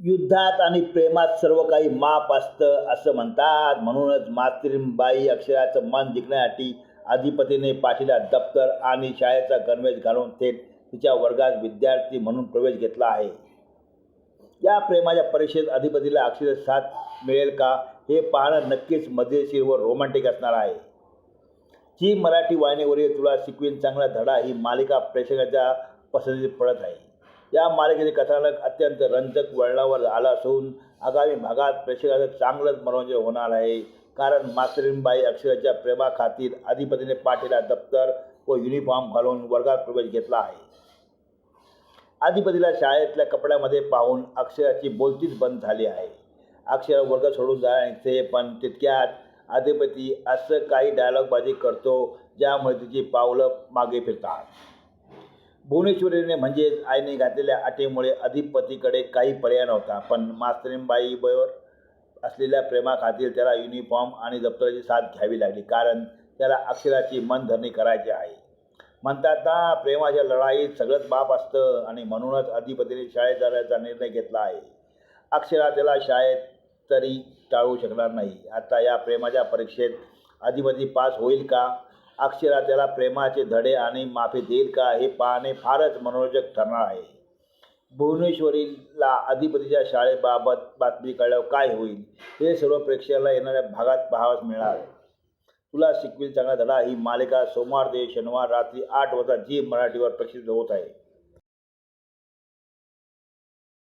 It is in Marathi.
युद्धात आणि प्रेमात सर्व काही माप असतं असं म्हणतात. म्हणूनच मातृबाई अक्षराचं मन जिंकण्यासाठी अधिपतीने पाठीला दप्तर आणि शाळेचा गणवेश घालून थेट तिच्या वर्गात विद्यार्थी म्हणून प्रवेश घेतला आहे. या प्रेमाच्या परीक्षेत अधिपतीला अक्षर साथ मिळेल का हे पाहणं नक्कीच मजेशीर व रोमॅन्टिक असणार आहे. जी मराठी वाहिनीवरील तुला शिकवीन चांगला धडा ही मालिका प्रेक्षकाच्या पसंतीत पडत आहे. या मालिकेचे कथानक अत्यंत रंजक वळणावर आलं असून आगामी भागात प्रेक्षकाचं चांगलंच मनोरंजन होणार आहे. कारण मातृबाई अक्षराच्या प्रेमाखातीर अधिपतीने पाठीला दप्तर व युनिफॉर्म घालून वर्गात प्रवेश घेतला आहे. अधिपतीला शाळेतल्या कपड्यामध्ये पाहून अक्षराची बोलतीच बंद झाली आहे. अक्षर वर्ग सोडून जायचे पण तितक्यात अधिपती असं काही डायलॉगबाजी करतो ज्यामुळे तिची पावलं मागे फिरतात. भुवनेश्वरीने म्हणजेच आईने घातलेल्या अटीमुळे अधिपतीकडे काही पर्याय नव्हता. पण मास्तरींबाईवर असलेल्या प्रेमाखातील त्याला युनिफॉर्म आणि दप्तराची साथ घ्यावी लागली. कारण त्याला अक्षराची मनधरणी करायची आहे. म्हणतात ना प्रेमाच्या लढाईत सगळंच बाप असतं आणि म्हणूनच अधिपतीने शाळेत जाण्याचा निर्णय घेतला आहे. अक्षरा त्याला शाळेत तरी टाळू शकणार नाही. आता या प्रेमाच्या परीक्षेत अधिपती पास होईल का? अक्षरा त्याला प्रेमाचे धडे आणि माफी देईल का हे पाहणे फारच मनोरंजक ठरणार आहे. भुवनेश्वरीला अधिपतीच्या शाळेबाबत बातमी कळल्यावर काय होईल? हे सर्व प्रेक्षकाला येणाऱ्या भागात पाहावंच मिळणार आहे. तुला शिकवील चांगला धडा ही मालिका सोमवार ते शनिवार रात्री आठ वाजता जी मराठीवर प्रक्षित होत आहे.